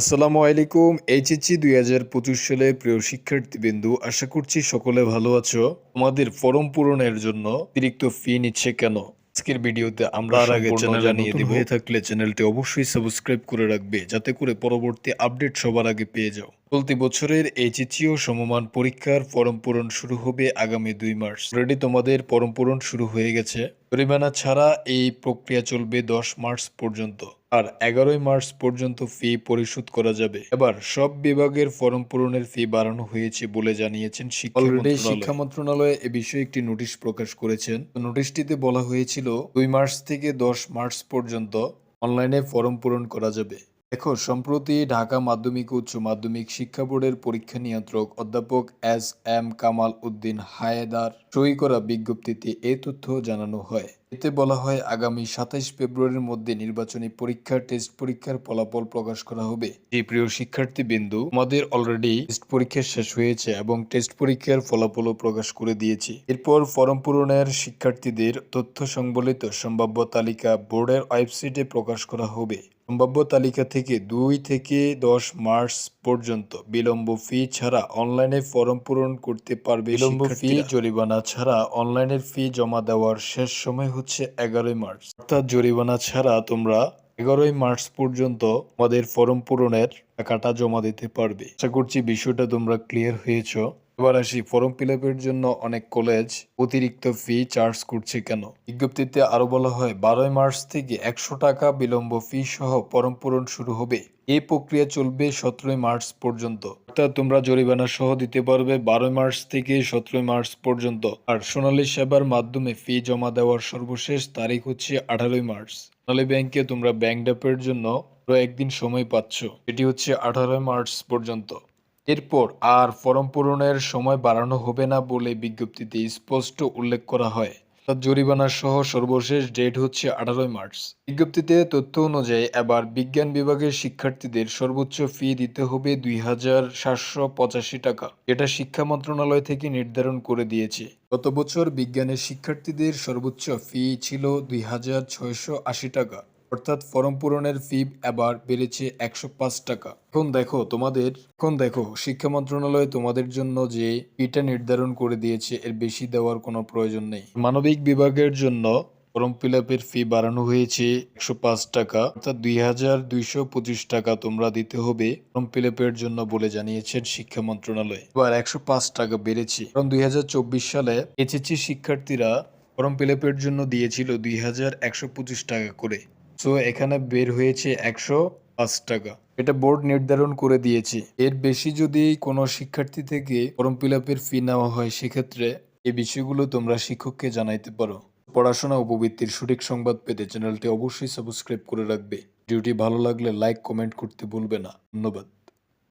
আসসালামু আলাইকুম এইচএসসি দুই হাজার পঁচিশ সালে প্রিয় শিক্ষার্থীবৃন্দু আশা করছি সকলে ভালো আছো। তোমাদের ফরম পূরণের জন্য অতিরিক্ত ফি নিচ্ছে কেন? আজকের ভিডিওতে আমরা তার আগে চ্যানেলে জানিয়ে দিব। হয়ে হয়ে থাকলে চ্যানেলটি অবশ্যই সাবস্ক্রাইব করে রাখবে যাতে করে পরবর্তী আপডেট সবার আগে পেয়ে যাও। চলতি বছরের এইচএসসি ও সমমান পরীক্ষার ফর্ম পূরণ শুরু হবে আগামী দুই মার্চ। অলরেডি তোমাদের ফর্ম পূরণ শুরু হয়ে গেছে। জরিমানা ছাড়া এই প্রক্রিয়া চলবে দশ মার্চ পর্যন্ত। আর এগারোই মার্চ পর্যন্ত ফি পরিশোধ করা যাবে। এবার সব বিভাগের ফর্ম পূরণের ফি বাড়ানো হয়েছে বলে জানিয়েছেন শিক্ষা মন্ত্রণালয়। এ বিষয়ে একটি নোটিশ প্রকাশ করেছেন। নোটিশটিতে বলা হয়েছিল দুই মার্চ থেকে দশ মার্চ পর্যন্ত অনলাইনে ফর্ম পূরণ করা যাবে। দেখো সম্প্রতি ঢাকা মাধ্যমিক উচ্চ মাধ্যমিক শিক্ষা বোর্ডের পরীক্ষা নিয়ন্ত্রক অধ্যাপক এস এম কামাল উদ্দিন হায়েদার সই করা বিজ্ঞপ্তিতে এই তথ্য জানানো হয়। এতে বলা হয় আগামী সাতাইশ ফেব্রুয়ারির মধ্যে নির্বাচনী পরীক্ষা টেস্ট পরীক্ষার ফলাফল প্রকাশ করা হবে। এই প্রিয় শিক্ষার্থী বিন্দু আমাদের অলরেডি টেস্ট পরীক্ষা শেষ হয়েছে এবং টেস্ট পরীক্ষার ফলাফলও প্রকাশ করে দিয়েছি। এরপর ফরম পূরণের শিক্ষার্থীদের তথ্য সংবলিত সম্ভাব্য তালিকা বোর্ডের ওয়েবসাইটে প্রকাশ করা হবে। সম্ভাব্য তালিকা থেকে দুই থেকে দশ মার্চ পর্যন্ত বিলম্ব ফি ছাড়া অনলাইনে ফর্ম পূরণ করতে পারবে বিলম্ব ফি জরিমানা ছাড়া অনলাইনের ফি জমা দেওয়ার শেষ সময় হচ্ছে এগারোই মার্চ। অর্থাৎ জরিমানা ছাড়া তোমরা এগারোই মার্চ পর্যন্ত আমাদের ফর্ম পূরণের টাকাটা জমা দিতে পারবে। আশা করছি বিষয়টা তোমরা ক্লিয়ার হয়েছো। এবার আসি ফর্ম ফিল জন্য অনেক কলেজ অতিরিক্ত ফি চার্জ করছে কেন? বিজ্ঞপ্তিতে আরও বলা হয়, বারোই মার্চ থেকে একশো টাকা বিলম্ব ফি সহ ফর্ম পূরণ শুরু হবে। এই প্রক্রিয়া চলবে সতেরোই মার্চ পর্যন্ত। অর্থাৎ তোমরা জরিমানা সহ দিতে পারবে বারোই মার্চ থেকে সতেরোই মার্চ পর্যন্ত। আর সোনালী সেবার মাধ্যমে ফি জমা দেওয়ার সর্বশেষ তারিখ হচ্ছে আঠারোই মার্চ। সোনালী ব্যাংকে তোমরা ব্যাংক ড্যাপের জন্য একদিন সময় পাচ্ছ। এটি হচ্ছে আঠারোই মার্চ পর্যন্ত। এরপর আর ফরম পূরণের সময় বাড়ানো হবে না বলে বিজ্ঞপ্তিতে স্পষ্ট উল্লেখ করা হয়। জরিমানা সহ সর্বশেষ ডেট হচ্ছে আঠারোই মার্চ। বিজ্ঞপ্তিতে তথ্য অনুযায়ী এবার বিজ্ঞান বিভাগের শিক্ষার্থীদের সর্বোচ্চ ফি দিতে হবে দুই হাজার সাতশো পঁচাশি টাকা। এটা শিক্ষা মন্ত্রণালয় থেকে নির্ধারণ করে দিয়েছে। গত বছর বিজ্ঞানের শিক্ষার্থীদের সর্বোচ্চ ফি ছিল দুই হাজার ছয়শো আশি টাকা। অর্থাৎ ফর্ম পূরণের ফি এবার বেড়েছে একশো পাঁচ টাকা। এখন দেখো, তোমাদের, এখন দেখো, শিক্ষা মন্ত্রণালয় তোমাদের জন্য যে ফিটা নির্ধারণ করে দিয়েছে, এর বেশি দেওয়ার কোনো প্রয়োজন নেই। মানবিক বিভাগের জন্য ফর্ম ফিল আপের ফি বাড়ানো হয়েছে একশো পাঁচ টাকা, অর্থাৎ দুই হাজার দুইশো পঁচিশ টাকা তোমরা দিতে হবে ফর্ম ফিল আপের জন্য বলে জানিয়েছেন শিক্ষা মন্ত্রণালয়। এবার একশো পাঁচ টাকা বেড়েছে। কারণ দুই হাজার চব্বিশ সালে এইচএসসি শিক্ষার্থীরা ফর্ম ফিল আপের জন্য দিয়েছিল দুই হাজার একশো পঁচিশ টাকা করে। সো এখানে বের হয়েছে একশো পাঁচ টাকা। এটা বোর্ড নির্ধারণ করে দিয়েছে। এর বেশি যদি কোনো শিক্ষার্থী থেকে ফর্ম ফিল আপের ফি নেওয়া হয়, সেক্ষেত্রে এই বিষয়গুলো তোমরা শিক্ষককে জানাইতে পারো। পড়াশোনা উপবৃত্তির সঠিক সংবাদ পেতে চ্যানেলটি অবশ্যই সাবস্ক্রাইব করে রাখবে। ভিডিওটি ভালো লাগলে লাইক, কমেন্ট করতে ভুলবে না। ধন্যবাদ।